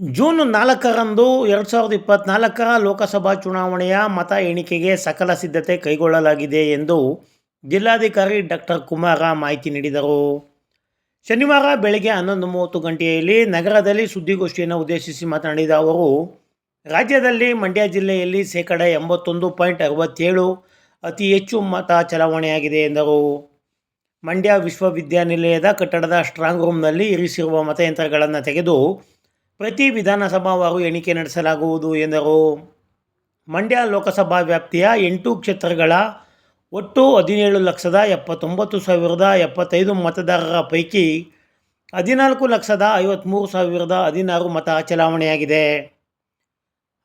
June ನಾಲ್ಕರಂದು ಎರಡು ಸಾವಿರದ ಇಪ್ಪತ್ನಾಲ್ಕರ ಲೋಕಸಭಾ ಚುನಾವಣೆಯ ಮತ ಎಣಿಕೆಗೆ ಸಕಲ ಸಿದ್ಧತೆ ಕೈಗೊಳ್ಳಲಾಗಿದೆ ಎಂದು ಜಿಲ್ಲಾಧಿಕಾರಿ ಡಾಕ್ಟರ್ ಕುಮಾರ ಮಾಹಿತಿ ನೀಡಿದರು. ಶನಿವಾರ ಬೆಳಗ್ಗೆ ಹನ್ನೊಂದು ಮೂವತ್ತು ಗಂಟೆಯಲ್ಲಿ ನಗರದಲ್ಲಿ ಸುದ್ದಿಗೋಷ್ಠಿಯನ್ನು ಉದ್ದೇಶಿಸಿ ಮಾತನಾಡಿದ ಅವರು, ರಾಜ್ಯದಲ್ಲಿ ಮಂಡ್ಯ ಜಿಲ್ಲೆಯಲ್ಲಿ ಶೇಕಡ ಎಂಬತ್ತೊಂದು ಪಾಯಿಂಟ್ ಅರವತ್ತೇಳು ಅತಿ ಹೆಚ್ಚು ಮತ ಚಲಾವಣೆಯಾಗಿದೆ ಎಂದರು. ಮಂಡ್ಯ ವಿಶ್ವವಿದ್ಯಾನಿಲಯದ ಕಟ್ಟಡದ ಸ್ಟ್ರಾಂಗ್ ರೂಮ್ನಲ್ಲಿ ಇರಿಸಿರುವ ಮತಯಂತ್ರಗಳನ್ನು ತೆಗೆದು ಪ್ರತಿ ವಿಧಾನಸಭಾವಾರು ಎಣಿಕೆ ನಡೆಸಲಾಗುವುದು ಎಂದರು. ಮಂಡ್ಯ ಲೋಕಸಭಾ ವ್ಯಾಪ್ತಿಯ ಎಂಟು ಕ್ಷೇತ್ರಗಳ ಒಟ್ಟು ಹದಿನೇಳು ಲಕ್ಷದ ಎಪ್ಪತ್ತೊಂಬತ್ತು ಸಾವಿರದ ಎಪ್ಪತ್ತೈದು ಮತದಾರರ ಪೈಕಿ ಹದಿನಾಲ್ಕು ಲಕ್ಷದ ಐವತ್ತ್ಮೂರು ಸಾವಿರದ ಹದಿನಾರು ಮತ ಚಲಾವಣೆಯಾಗಿದೆ.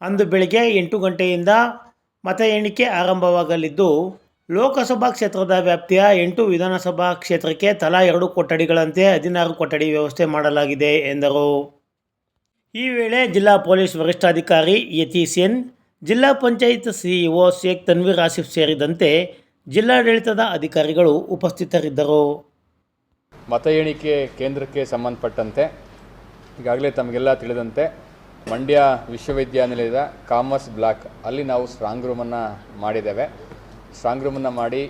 ಅಂದು ಬೆಳಗ್ಗೆ ಎಂಟು ಗಂಟೆಯಿಂದ ಮತ ಎಣಿಕೆ ಆರಂಭವಾಗಲಿದ್ದು, ಲೋಕಸಭಾ ಕ್ಷೇತ್ರದ ವ್ಯಾಪ್ತಿಯ ಎಂಟು ವಿಧಾನಸಭಾ ಕ್ಷೇತ್ರಕ್ಕೆ ತಲಾ ಎರಡು ಕೊಠಡಿಗಳಂತೆ ಹದಿನಾರು ಕೊಠಡಿ ವ್ಯವಸ್ಥೆ ಮಾಡಲಾಗಿದೆ ಎಂದರು. ಈ ವೇಳೆ ಜಿಲ್ಲಾ ಪೊಲೀಸ್ ವರಿಷ್ಠಾಧಿಕಾರಿ ಯತೀಶ್ ಎನ್ ಜಿಲ್ಲಾ ಪಂಚಾಯತ್ ಸಿಇಒ ಶೇಖ್ ತನ್ವೀರ್ ಆಸಿಫ್ ಸೇರಿದಂತೆ ಜಿಲ್ಲಾಡಳಿತದ ಅಧಿಕಾರಿಗಳು ಉಪಸ್ಥಿತರಿದ್ದರು. ಮತ ಎಣಿಕೆ ಕೇಂದ್ರಕ್ಕೆ ಸಂಬಂಧಪಟ್ಟಂತೆ, ಈಗಾಗಲೇ ತಮಗೆಲ್ಲ ತಿಳಿದಂತೆ ಮಂಡ್ಯ ವಿಶ್ವವಿದ್ಯಾನಿಲಯದ ಕಾಮರ್ಸ್ ಬ್ಲಾಕ್ ಅಲ್ಲಿ ನಾವು ಸ್ಟ್ರಾಂಗ್ ರೂಮನ್ನು ಮಾಡಿದ್ದೇವೆ. ಸ್ಟ್ರಾಂಗ್ ರೂಮನ್ನು ಮಾಡಿ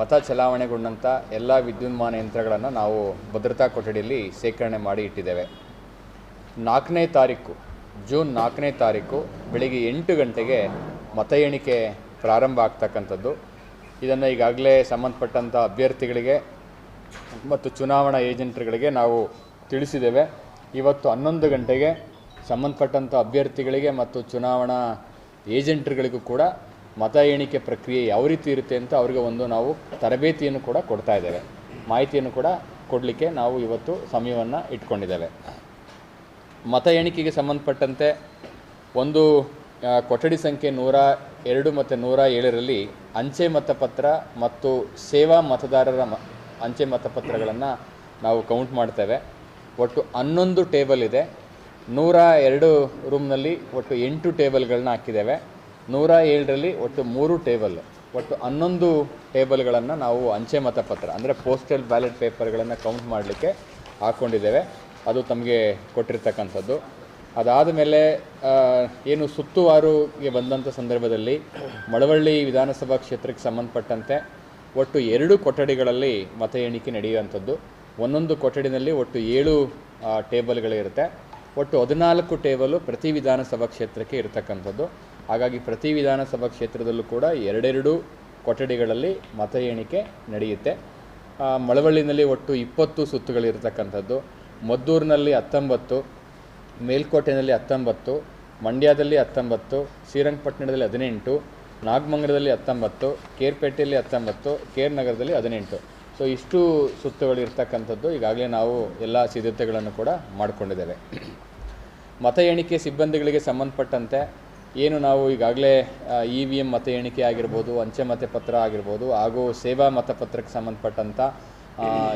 ಮತ ಚಲಾವಣೆಗೊಂಡಂಥ ಎಲ್ಲ ವಿದ್ಯುನ್ಮಾನ ಯಂತ್ರಗಳನ್ನು ನಾವು ಭದ್ರತಾ ಕೊಠಡಿಯಲ್ಲಿ ಶೇಖರಣೆ ಮಾಡಿ ಇಟ್ಟಿದ್ದೇವೆ. ನಾಲ್ಕನೇ ತಾರೀಕು, ಜೂನ್ ನಾಲ್ಕನೇ ತಾರೀಕು ಬೆಳಿಗ್ಗೆ ಎಂಟು ಗಂಟೆಗೆ ಮತ ಎಣಿಕೆ ಪ್ರಾರಂಭ ಆಗ್ತಕ್ಕಂಥದ್ದು. ಇದನ್ನು ಈಗಾಗಲೇ ಸಂಬಂಧಪಟ್ಟಂಥ ಅಭ್ಯರ್ಥಿಗಳಿಗೆ ಮತ್ತು ಚುನಾವಣಾ ಏಜೆಂಟ್ರುಗಳಿಗೆ ನಾವು ತಿಳಿಸಿದ್ದೇವೆ. ಇವತ್ತು ಹನ್ನೊಂದು ಗಂಟೆಗೆ ಸಂಬಂಧಪಟ್ಟಂಥ ಅಭ್ಯರ್ಥಿಗಳಿಗೆ ಮತ್ತು ಚುನಾವಣಾ ಏಜೆಂಟ್ರುಗಳಿಗೂ ಕೂಡ ಮತ ಎಣಿಕೆ ಪ್ರಕ್ರಿಯೆ ಯಾವ ರೀತಿ ಇರುತ್ತೆ ಅಂತ ಅವರಿಗೆ ಒಂದು ನಾವು ತರಬೇತಿಯನ್ನು ಕೂಡ ಕೊಡ್ತಾ ಇದ್ದೇವೆ. ಮಾಹಿತಿಯನ್ನು ಕೂಡ ಕೊಡಲಿಕ್ಕೆ ನಾವು ಇವತ್ತು ಸಮಯವನ್ನು ಇಟ್ಕೊಂಡಿದ್ದೇವೆ. ಮತ ಎಣಿಕೆಗೆ ಸಂಬಂಧಪಟ್ಟಂತೆ ಒಂದು ಕೊಠಡಿ ಸಂಖ್ಯೆ ನೂರ ಎರಡು ಮತ್ತು ನೂರ ಏಳರಲ್ಲಿ ಅಂಚೆ ಮತಪತ್ರ ಮತ್ತು ಸೇವಾ ಮತದಾರರ ಮ, ಅಂಚೆ ಮತಪತ್ರಗಳನ್ನು ನಾವು ಕೌಂಟ್ ಮಾಡ್ತೇವೆ. ಒಟ್ಟು ಹನ್ನೊಂದು ಟೇಬಲ್ ಇದೆ. ನೂರ ಎರಡು ರೂಮ್ನಲ್ಲಿ ಒಟ್ಟು ಎಂಟು ಟೇಬಲ್ಗಳನ್ನ ಹಾಕಿದ್ದೇವೆ. ನೂರ ಏಳರಲ್ಲಿ ಒಟ್ಟು ಮೂರು ಟೇಬಲ್ ಒಟ್ಟು ಹನ್ನೊಂದು ಟೇಬಲ್ಗಳನ್ನು ನಾವು ಅಂಚೆ ಮತಪತ್ರ, ಅಂದರೆ ಪೋಸ್ಟಲ್ ಬ್ಯಾಲೆಟ್ ಪೇಪರ್ಗಳನ್ನು ಕೌಂಟ್ ಮಾಡಲಿಕ್ಕೆ ಹಾಕ್ಕೊಂಡಿದ್ದೇವೆ ಅದು ತಮಗೆ ಕೊಟ್ಟಿರ್ತಕ್ಕಂಥದ್ದು. ಅದಾದ ಮೇಲೆ ಏನು ಸುತ್ತುವಾರುಗೆ ಬಂದಂಥ ಸಂದರ್ಭದಲ್ಲಿ ಮಳವಳ್ಳಿ ವಿಧಾನಸಭಾ ಕ್ಷೇತ್ರಕ್ಕೆ ಸಂಬಂಧಪಟ್ಟಂತೆ ಒಟ್ಟು ಎರಡು ಕೊಠಡಿಗಳಲ್ಲಿ ಮತ ಎಣಿಕೆ ನಡೆಯುವಂಥದ್ದು. ಒಂದೊಂದು ಕೊಠಡಿನಲ್ಲಿ ಒಟ್ಟು ಏಳು ಟೇಬಲ್ಗಳಿರುತ್ತೆ ಒಟ್ಟು ಹದಿನಾಲ್ಕು ಟೇಬಲು ಪ್ರತಿ ವಿಧಾನಸಭಾ ಕ್ಷೇತ್ರಕ್ಕೆ ಇರತಕ್ಕಂಥದ್ದು. ಹಾಗಾಗಿ ಪ್ರತಿ ವಿಧಾನಸಭಾ ಕ್ಷೇತ್ರದಲ್ಲೂ ಕೂಡ ಎರಡೆರಡು ಕೊಠಡಿಗಳಲ್ಲಿ ಮತ ಎಣಿಕೆ ನಡೆಯುತ್ತೆ. ಮಳವಳ್ಳಿನಲ್ಲಿ ಒಟ್ಟು ಇಪ್ಪತ್ತು ಸುತ್ತುಗಳಿರ್ತಕ್ಕಂಥದ್ದು. ಮದ್ದೂರಿನಲ್ಲಿ ಹತ್ತೊಂಬತ್ತು, ಮೇಲ್ಕೋಟೆಯಲ್ಲಿ ಹತ್ತೊಂಬತ್ತು, ಮಂಡ್ಯದಲ್ಲಿ ಹತ್ತೊಂಬತ್ತು, ಶ್ರೀರಂಗಪಟ್ಟಣದಲ್ಲಿ ಹದಿನೆಂಟು, ನಾಗಮಂಗಲದಲ್ಲಿ ಹತ್ತೊಂಬತ್ತು, ಕೇರ್ಪೇಟೆಯಲ್ಲಿ ಹತ್ತೊಂಬತ್ತು, ಕೇರ್ ನಗರದಲ್ಲಿ ಹದಿನೆಂಟು. ಸೊ ಇಷ್ಟು ಸುತ್ತುಗಳಿರ್ತಕ್ಕಂಥದ್ದು ಈಗಾಗಲೇ ನಾವು ಎಲ್ಲ ಸಿದ್ಧತೆಗಳನ್ನು ಕೂಡ ಮಾಡಿಕೊಂಡಿದ್ದೇವೆ. ಮತ ಎಣಿಕೆ ಸಿಬ್ಬಂದಿಗಳಿಗೆ ಸಂಬಂಧಪಟ್ಟಂತೆ ಏನು ನಾವು ಈಗಾಗಲೇ ಇ ವಿ ಎಂ ಮತ ಎಣಿಕೆ ಆಗಿರ್ಬೋದು, ಅಂಚೆ ಮತಪತ್ರ ಆಗಿರ್ಬೋದು ಹಾಗೂ ಸೇವಾ ಮತಪತ್ರಕ್ಕೆ ಸಂಬಂಧಪಟ್ಟಂಥ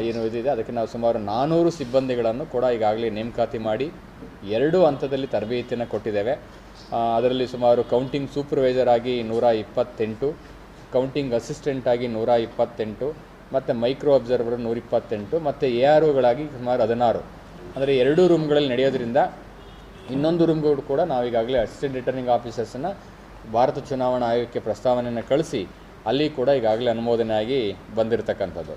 ಏನು ಇದಿದೆ? ಅದಕ್ಕೆ ನಾವು ಸುಮಾರು ನಾನ್ನೂರು ಸಿಬ್ಬಂದಿಗಳನ್ನು ಕೂಡ ಈಗಾಗಲೇ ನೇಮಕಾತಿ ಮಾಡಿ ಎರಡು ಹಂತದಲ್ಲಿ ತರಬೇತಿಯನ್ನು ಕೊಟ್ಟಿದ್ದೇವೆ. ಅದರಲ್ಲಿ ಸುಮಾರು ಕೌಂಟಿಂಗ್ ಸೂಪರ್ವೈಸರ್ ಆಗಿ ನೂರ ಇಪ್ಪತ್ತೆಂಟು ಕೌಂಟಿಂಗ್ ಅಸಿಸ್ಟೆಂಟ್ ಆಗಿ ನೂರ ಇಪ್ಪತ್ತೆಂಟು, ಮತ್ತು ಮೈಕ್ರೋ ಅಬ್ಸರ್ವರ್ ನೂರ ಇಪ್ಪತ್ತೆಂಟು, ಮತ್ತು ಎ ಆರ್ ಒಗಳಾಗಿ ಸುಮಾರು ಹದಿನಾರು. ಅಂದರೆ ಎರಡು ರೂಮ್ಗಳಲ್ಲಿ ನಡೆಯೋದ್ರಿಂದ ಇನ್ನೊಂದು ರೂಮ್ಗಳು ಕೂಡ ನಾವು ಈಗಾಗಲೇ ಅಸಿಸ್ಟೆಂಟ್ ರಿಟರ್ನಿಂಗ್ ಆಫೀಸರ್ಸನ್ನು ಭಾರತ ಚುನಾವಣಾ ಆಯೋಗಕ್ಕೆ ಪ್ರಸ್ತಾವನೆಯನ್ನು ಕಳಿಸಿ, ಅಲ್ಲಿ ಕೂಡ ಈಗಾಗಲೇ ಅನುಮೋದನೆ ಆಗಿ ಬಂದಿರತಕ್ಕಂಥದ್ದು.